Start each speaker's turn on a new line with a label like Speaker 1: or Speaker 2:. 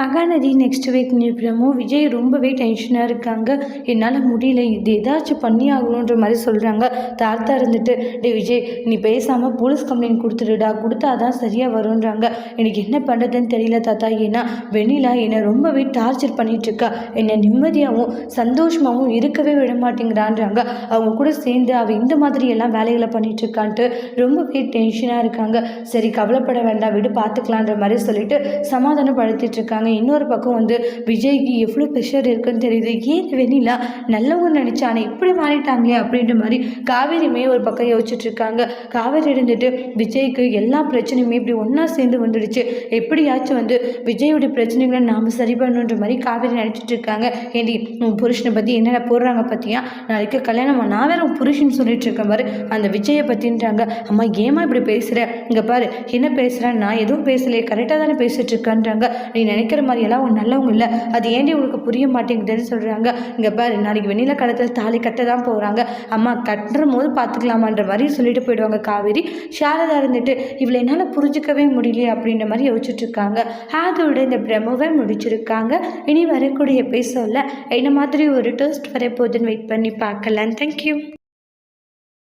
Speaker 1: Mahanadi next week நிற்கிறமோ விஜய் ரொம்பவே டென்ஷனாக இருக்காங்க. என்னால் முடியல இது ஏதாச்சும் பண்ணி ஆகணுன்ற மாதிரி சொல்கிறாங்க தாத்தா இருந்துட்டு டே விஜய் நீ பேசாமல் போலீஸ் கம்ப்ளைண்ட் கொடுத்துடுடா கொடுத்தா தான் சரியாக வரும்ன்றாங்க. எனக்கு என்ன பண்ணுறதுன்னு தெரியல தாத்தா. ஏன்னா வெண்ணிலா என்னை ரொம்பவே டார்ச்சர் பண்ணிகிட்ருக்கா என்னை நிம்மதியாகவும் சந்தோஷமாகவும் இருக்கவே விட மாட்டேங்கிறான்றாங்க. அவங்க கூட சேர்ந்து அவள் இந்த மாதிரி எல்லாம் வேலைகளை பண்ணிகிட்ருக்கான்ட்டு ரொம்பவே டென்ஷனாக இருக்காங்க. சரி கவலைப்பட வேண்டாம் விடு பார்த்துக்கலான்ற மாதிரி சொல்லிட்டு சமாதானப்படுத்திட்டு இருக்காங்க இன்னொரு பக்கம் வந்து விஜய்க்கு எவ்வளோ ப்ரெஷர் இருக்குன்னு தெரியுது. ஏன் வெண்ணிலா நல்லவங்க நினச்சானே இப்படி மாறிட்டாங்க அப்படின்ற மாதிரி காவேரியுமே ஒரு பக்கம் யோசிச்சுட்டு இருக்காங்க காவேரி இருந்துட்டு விஜய்க்கு எல்லா பிரச்சனையுமே இப்படி ஒன்றா சேர்ந்து வந்துடுச்சு. எப்படியாச்சும் வந்து விஜயோட பிரச்சனைகளை நாம் சரி பண்ணணுன்ற மாதிரி காவேரி நினச்சிட்டு இருக்காங்க உன் புருஷனை பற்றி என்னென்ன போடுறாங்க பார்த்தியா நாளைக்கு கல்யாணம் நான் வேற உன் புருஷன் சொல்லிட்டு இருக்கேன் பாரு. அந்த விஜயை பற்றின்றாங்க அம்மா ஏமா இப்படி பேசுகிற இங்கே பாரு என்ன பேசுகிறேன் நான் எதுவும் பேசலையே. கரெக்டாக தானே பேசிட்டு இருக்கேன்றாங்க நீ நினைக்கிற மாதிரியெல்லாம் உன் நல்லவங்க இல்லை. அது ஏண்டி உங்களுக்கு புரிய மாட்டேங்குதுன்னு சொல்கிறாங்க இங்கே பாரு நாளைக்கு வெண்ணில காலத்தில் தாலி கட்ட தான் போகிறாங்க அம்மா கட்டுற போது பார்த்துக்கலாமான்ற மாதிரி சொல்லிட்டு போயிடுவாங்க காவேரி. சாரதா இருந்துட்டு இவளை என்னால் புரிஞ்சிக்கவே முடியலையே அப்படின்ற மாதிரி யோசிச்சுட்ருக்காங்க அதோட இந்த பிரமவை முடிச்சிருக்காங்க. இனி வரக்கூடிய எபிசோடில் என்ன மாதிரி ஒரு டோஸ்ட் வரப்போகுதுன்னு வெயிட் பண்ணி பார்க்கலாம். தேங்க்யூ